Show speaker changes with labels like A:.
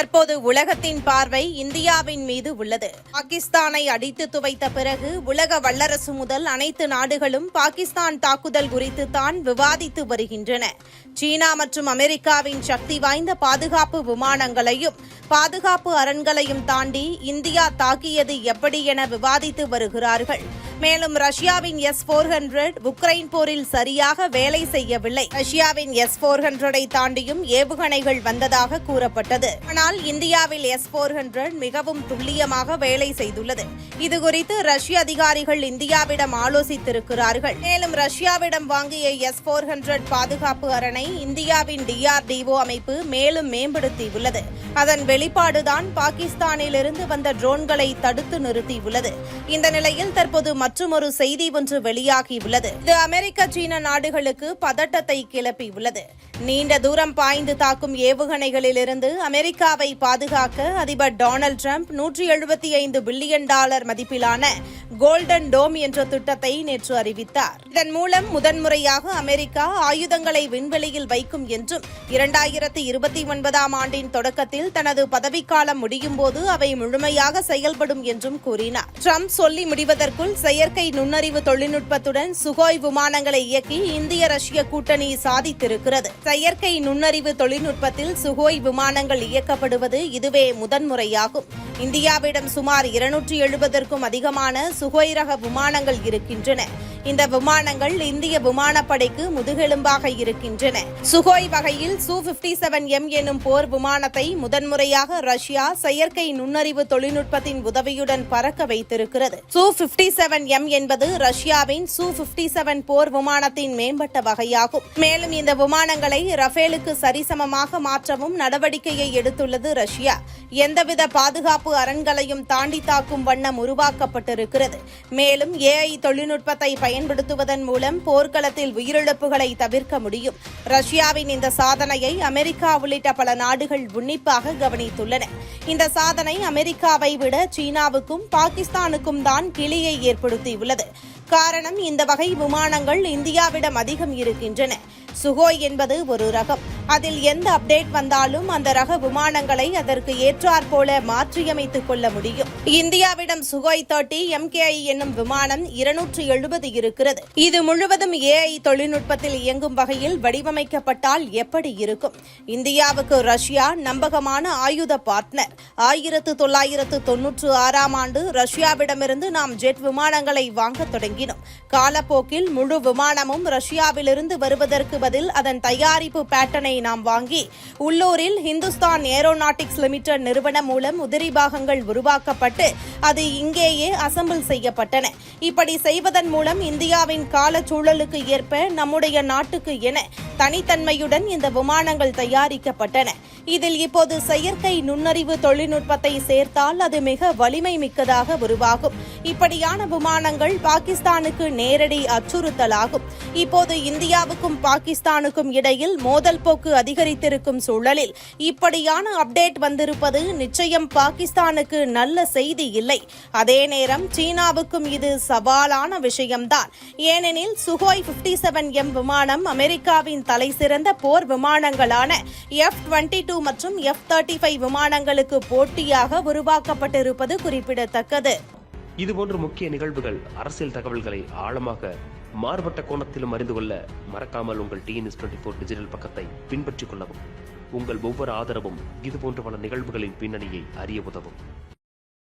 A: தற்போது உலகத்தின் பார்வை இந்தியாவின் மீது உள்ளது. பாகிஸ்தானை அடித்து துவைத்த பிறகு உலக வல்லரசு முதல் அனைத்து நாடுகளும் பாகிஸ்தான் தாக்குதல் குறித்து தான் விவாதித்து வருகின்றன. சீனா மற்றும் அமெரிக்காவின் சக்தி வாய்ந்த பாதுகாப்பு விமானங்களையும் பாதுகாப்பு அரண்களையும் தாண்டி இந்தியா தாக்கியது எப்படி என விவாதித்து வருகிறார்கள். மேலும் ரஷ்யாவின் எஸ் போர் ஹண்ட்ரட் உக்ரைன் போரில் சரியாக வேலை செய்யவில்லை. ரஷ்யாவின் எஸ் போர் ஹண்ட்ரடை தாண்டியும் ஏவுகணைகள் வந்ததாக கூறப்பட்டது. ஆனால் இந்தியாவில் எஸ் போர் ஹண்ட்ரட் மிகவும் துல்லியமாக வேலை செய்துள்ளது. இதுகுறித்து ரஷ்ய அதிகாரிகள் இந்தியாவிடம் ஆலோசித்திருக்கிறார்கள். மேலும் ரஷ்யாவிடம் வாங்கிய எஸ் போர் ஹண்ட்ரட் பாதுகாப்பு அரணை இந்தியாவின் டிஆர்டிஓ அமைப்பு மேலும் மேம்படுத்தியுள்ளது. அதன் வெளிப்பாடுதான் பாகிஸ்தானிலிருந்து வந்த ட்ரோன்களை தடுத்து நிறுத்தியுள்ளது. இந்த நிலையில் தற்போது மற்றொரு செய்தி ஒன்று வெளியாகியுள்ளது. இது அமெரிக்க சீன நாடுகளுக்கு பதட்டத்தை கிளப்பியுள்ளது. நீண்ட தூரம் பாய்ந்து தாக்கும் ஏவுகணைகளிலிருந்து அமெரிக்காவை பாதுகாக்க அதிபர் டொனால்டு டிரம்ப் நூற்றி எழுபத்தி ஐந்து பில்லியன் டாலர் மதிப்பிலான கோல்டன் டோம் என்ற திட்டத்தை நேற்று அறிவித்தார். இதன் மூலம் முதன்முறையாக அமெரிக்கா ஆயுதங்களை விண்வெளியில் வைக்கும் என்றும் இரண்டாயிரத்தி இருபத்தி ஒன்பதாம் ஆண்டின் தொடக்கத்தில் தனது பதவிக்காலம் முடியும் போது அவை முழுமையாக செயல்படும் என்றும் கூறினார். ட்ரம்ப் சொல்லி முடிவதற்குள் செயல் செயற்கை நுண்ணறிவு தொழில்நுட்பத்துடன் சுகோய் விமானங்களை இயக்கி இந்திய ரஷ்ய கூட்டணி சாதித்திருக்கிறது. செயற்கை நுண்ணறிவு தொழில்நுட்பத்தில் சுகோய் விமானங்கள் இயக்கப்படுவது இதுவே முதன்முறையாகும். இந்தியாவிடம் சுமார் இருநூற்றி எழுபதற்கும் அதிகமான சுகோய் ரக விமானங்கள் இருக்கின்றன. இந்த விமானங்கள் இந்திய விமானப்படைக்கு முதுகெலும்பாக இருக்கின்றன. சுகோய் வகையில் சு பிப்டி செவன் எம் எனும் போர் விமானத்தை முதன்முறையாக ரஷ்யா செயற்கை நுண்ணறிவு தொழில்நுட்பத்தின் உதவியுடன் பறக்க வைத்திருக்கிறது. சு பிப்டி செவன் எம் என்பது ரஷ்யாவின் சு பிப்டி செவன் போர் விமானத்தின் மேம்பட்ட வகையாகும். மேலும் இந்த விமானங்களை ரஃபேலுக்கு சரிசமமாக மாற்றவும் நடவடிக்கையை எடுத்துள்ளது ரஷ்யா. எந்தவித பாதுகாப்பு அரண்களையும் தாண்டி தாக்கும் வண்ணம் உருவாக்கப்பட்டிருக்கிறது. மேலும் ஏஐ தொழில்நுட்பத்தை பயன்படுத்துவதன் மூலம் போர்க்களத்தில் உயிரிழப்புகளை தவிர்க்க முடியும். ரஷ்யாவின் இந்த சாதனையை அமெரிக்கா உள்ளிட்ட பல நாடுகள் உன்னிப்பாக கவனித்துள்ளன. இந்த சாதனை அமெரிக்காவை விட சீனாவுக்கும் பாகிஸ்தானுக்கும் தான் கிளியை ஏற்படுத்தியுள்ளது. காரணம் இந்த வகை விமானங்கள் இந்தியாவிடம் அதிகம் இருக்கின்றன. சுகோய் என்பது ஒரு ரகம். அதில் எந்த அப்டேட் வந்தாலும் அந்த ரக விமானங்களை அதற்கு ஏற்றாற் போல மாற்றியமைத்துக் கொள்ள முடியும். இந்தியாவிடம் சுகோய் தேர்ட்டி எம்கேஐ என்னும் விமானம் இருநூற்று எழுபது இருக்கிறது. இது முழுவதும் ஏஐ தொழில்நுட்பத்தில் இயங்கும் வகையில் வடிவமைக்கப்பட்டால் எப்படி இருக்கும்? இந்தியாவுக்கு ரஷ்யா நம்பகமான ஆயுத பார்ட்னர். ஆயிரத்து தொள்ளாயிரத்து தொன்னூற்று ஆறாம் ஆண்டு ரஷ்யாவிடமிருந்து நாம் ஜெட் விமானங்களை வாங்க தொடங்கினோம். காலப்போக்கில் முழு விமானமும் ரஷ்யாவிலிருந்து வருவதற்கு பதில் அதன் தயாரிப்பு பேட்டனை நாம் வாங்கி உள்ளூரில் ஹிந்துஸ்தான் ஏரோநாட்டிக்ஸ் லிமிடெட் நிறுவனம் மூலம் உதிரி பாகங்கள் உருவாக்கப்பட்டு அது இங்கேயே அசம்பிள் செய்யப்பட்டன. இப்படி செய்வதன் மூலம் இந்தியாவின் காலச்சூழலுக்கு ஏற்ப நம்முடைய நாட்டுக்கு என தனித்தன்மையுடன் இந்த விமானங்கள் தயாரிக்கப்பட்டன. இதில் இப்போது செயற்கை நுண்ணறிவு தொழில்நுட்பத்தை சேர்த்தால் அது மிக வலிமை மிக்கதாக உருவாகும். இப்படியான விமானங்கள் பாகிஸ்தானுக்கு நேரடி அச்சுறுத்தலாகும். இப்போது இந்தியாவுக்கும் பாகிஸ்தானுக்கும் இடையில் மோதல் போக்கு அதிகரித்திருக்கும் சூழலில் இப்படியான அப்டேட் வந்திருப்பது நிச்சயம் பாகிஸ்தானுக்கு நல்ல செய்தி இல்லை. அதே நேரம் சீனாவுக்கும் இது சவாலான விஷயம்தான். ஏனெனில் சுகோய் பிப்டி செவன் எம் விமானம் அமெரிக்காவின் தலைசிறந்த போர் விமானங்களான எஃப் டுவெண்ட்டி டூ மற்றும் எஃப் தேர்ட்டி ஃபைவ் விமானங்களுக்கு போட்டியாக உருவாக்கப்பட்டிருப்பது குறிப்பிடத்தக்கது.
B: இதுபோன்ற முக்கிய நிகழ்வுகள் அரசியல் தகவல்களை ஆழமாக மாறுபட்ட கோணத்திலும் அறிந்து கொள்ள மறக்காமல் உங்கள் டிஎன்எஸ் டுவெண்ட்டி ஃபோர் டிஜிட்டல் பக்கத்தை பின்பற்றிக் கொள்ளவும். உங்கள் ஒவ்வொரு ஆதரவும் இதுபோன்ற பல நிகழ்வுகளின் பின்னணியை அறிய உதவும்.